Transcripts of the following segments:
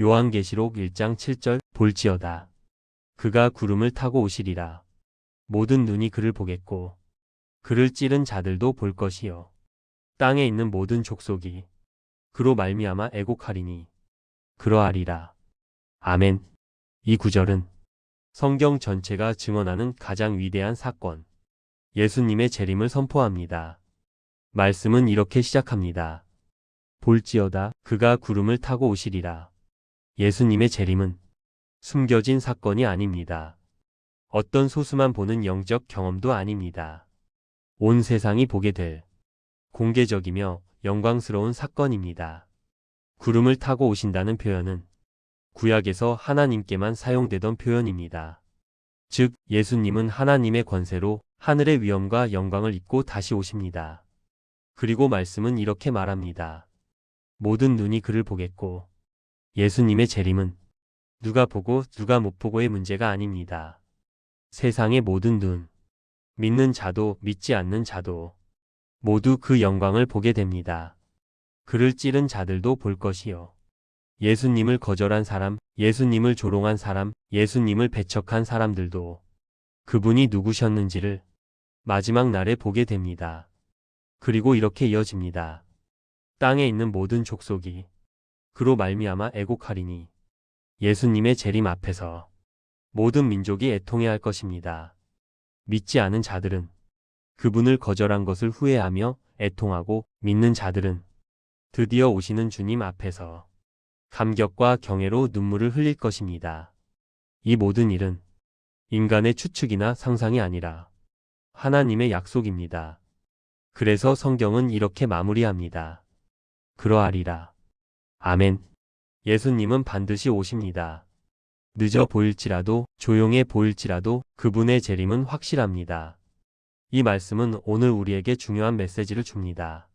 요한계시록 1장 7절 볼지어다. 그가 구름을 타고 오시리라. 모든 눈이 그를 보겠고 그를 찌른 자들도 볼 것이요. 땅에 있는 모든 족속이 그로 말미암아 애곡하리니 그러하리라. 아멘. 이 구절은 성경 전체가 증언하는 가장 위대한 사건, 예수님의 재림을 선포합니다. 말씀은 이렇게 시작합니다. 볼지어다 그가 구름을 타고 오시리라. 예수님의 재림은 숨겨진 사건이 아닙니다. 어떤 소수만 보는 영적 경험도 아닙니다. 온 세상이 보게 될 공개적이며 영광스러운 사건입니다. 구름을 타고 오신다는 표현은 구약에서 하나님께만 사용되던 표현입니다. 즉, 예수님은 하나님의 권세로 하늘의 위엄과 영광을 입고 다시 오십니다. 그리고 말씀은 이렇게 말합니다. 모든 눈이 그를 보겠고, 예수님의 재림은 누가 보고 누가 못 보고의 문제가 아닙니다. 세상의 모든 눈, 믿는 자도 믿지 않는 자도 모두 그 영광을 보게 됩니다. 그를 찌른 자들도 볼 것이요. 예수님을 거절한 사람, 예수님을 조롱한 사람, 예수님을 배척한 사람들도 그분이 누구셨는지를 마지막 날에 보게 됩니다. 그리고 이렇게 이어집니다. 땅에 있는 모든 족속이 그로 말미암아 애곡하리니 예수님의 재림 앞에서 모든 민족이 애통해할 것입니다. 믿지 않은 자들은 그분을 거절한 것을 후회하며 애통하고 믿는 자들은 드디어 오시는 주님 앞에서 감격과 경애로 눈물을 흘릴 것입니다. 이 모든 일은 인간의 추측이나 상상이 아니라 하나님의 약속입니다. 그래서 성경은 이렇게 마무리합니다. 그러하리라. 아멘. 예수님은 반드시 오십니다. 늦어 보일지라도 조용해 보일지라도 그분의 재림은 확실합니다. 이 말씀은 오늘 우리에게 중요한 메시지를 줍니다.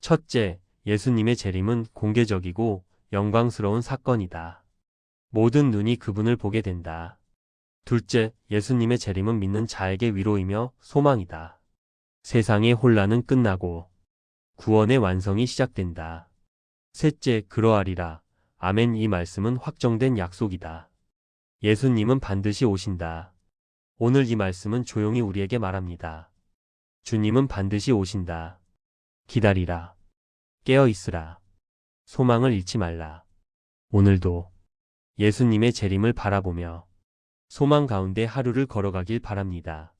첫째, 예수님의 재림은 공개적이고 영광스러운 사건이다. 모든 눈이 그분을 보게 된다. 둘째, 예수님의 재림은 믿는 자에게 위로이며 소망이다. 세상의 혼란은 끝나고 구원의 완성이 시작된다. 셋째, 그러하리라. 아멘 이 말씀은 확정된 약속이다. 예수님은 반드시 오신다. 오늘 이 말씀은 조용히 우리에게 말합니다. 주님은 반드시 오신다. 기다리라. 깨어 있으라. 소망을 잃지 말라. 오늘도 예수님의 재림을 바라보며 소망 가운데 하루를 걸어가길 바랍니다.